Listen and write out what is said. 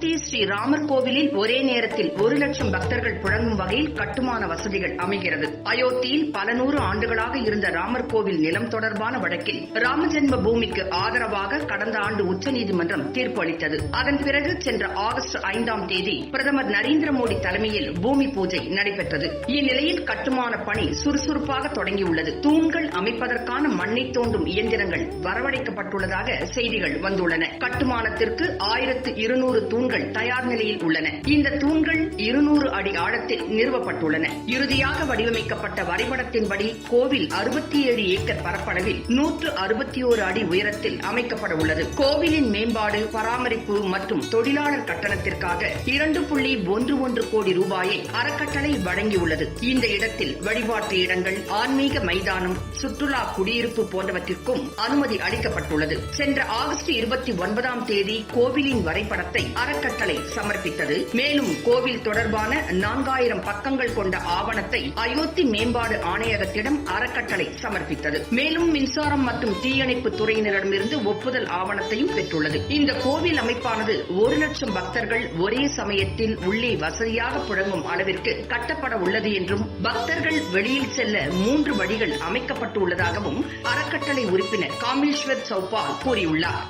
அயோத்தி ஸ்ரீ ராமர் கோவிலில் ஒரே நேரத்தில் ஒரு லட்சம் பக்தர்கள் புழங்கும் வகையில் கட்டுமான வசதிகள் அமைகிறது. அயோத்தியில் பல நூறு ஆண்டுகளாக இருந்த ராமர் கோவில் நிலம் தொடர்பான வழக்கில் ராமஜென்ம பூமிக்கு ஆதரவாக கடந்த ஆண்டு உச்சநீதிமன்றம் தீர்ப்பு அளித்தது. அதன் பிறகு சென்ற ஆகஸ்ட் ஐந்தாம் தேதி பிரதமர் நரேந்திர மோடி தலைமையில் பூமி பூஜை நடைபெற்றது. இந்நிலையில் கட்டுமான பணி சுறுசுறுப்பாக தொடங்கியுள்ளது. தூண்கள் அமைப்பதற்கான மண்ணை தோண்டும் இயந்திரங்கள் வரவழைக்கப்பட்டுள்ளதாக செய்திகள் வந்துள்ளன. கட்டுமானத்திற்கு ஆயிரத்து இருநூறு தூண் தூண்கள் தயார் நிலையில் உள்ளன. இந்த தூண்கள் இருநூறு அடி ஆழத்தில் நிறுவப்பட்டுள்ளன. இறுதியாக வடிவமைக்கப்பட்ட வரைபடத்தின்படி கோவில் அறுபத்தி ஏழு ஏக்கர் பரப்பளவில் நூற்று அறுபத்தி ஓரு அடி உயரத்தில் அமைக்கப்பட உள்ளது. கோவிலின் மேம்பாடு பராமரிப்பு மற்றும் தொழிலாளர் கட்டணத்திற்காக இரண்டு புள்ளி ஒன்று ஒன்று கோடி ரூபாயை அறக்கட்டளை வழங்கியுள்ளது. இந்த இடத்தில் வழிபாட்டு இடங்கள் ஆன்மீக மைதானம் சுற்றுலா குடியிருப்பு போன்றவற்றிற்கும் அனுமதி அளிக்கப்பட்டுள்ளது. சென்ற ஆகஸ்ட் இருபத்தி ஒன்பதாம் தேதி கோவிலின் வரைபடத்தை அறக்கட்டளை சமர்ப்பித்தது. மேலும் கோவில் தொடர்பான நான்காயிரம் பக்கங்கள் கொண்ட ஆவணத்தை அயோத்தி மேம்பாடு ஆணையகத்திடம் அறக்கட்டளை சமர்ப்பித்தது. மேலும் மின்சாரம் மற்றும் தீயணைப்பு துறையினரிடமிருந்து ஒப்புதல் ஆவணத்தையும் பெற்றுள்ளது. இந்த கோவில் அமைப்பானது ஒரு லட்சம் பக்தர்கள் ஒரே சமயத்தில் உள்ளே வசதியாக புழங்கும் அளவிற்கு கட்டப்பட உள்ளது என்றும் பக்தர்கள் வெளியில் செல்ல மூன்று வழிகள் அமைக்கப்பட்டுள்ளதாகவும் அறக்கட்டளை உறுப்பினர் காமேஸ்வர் சௌபால் கூறியுள்ளார்.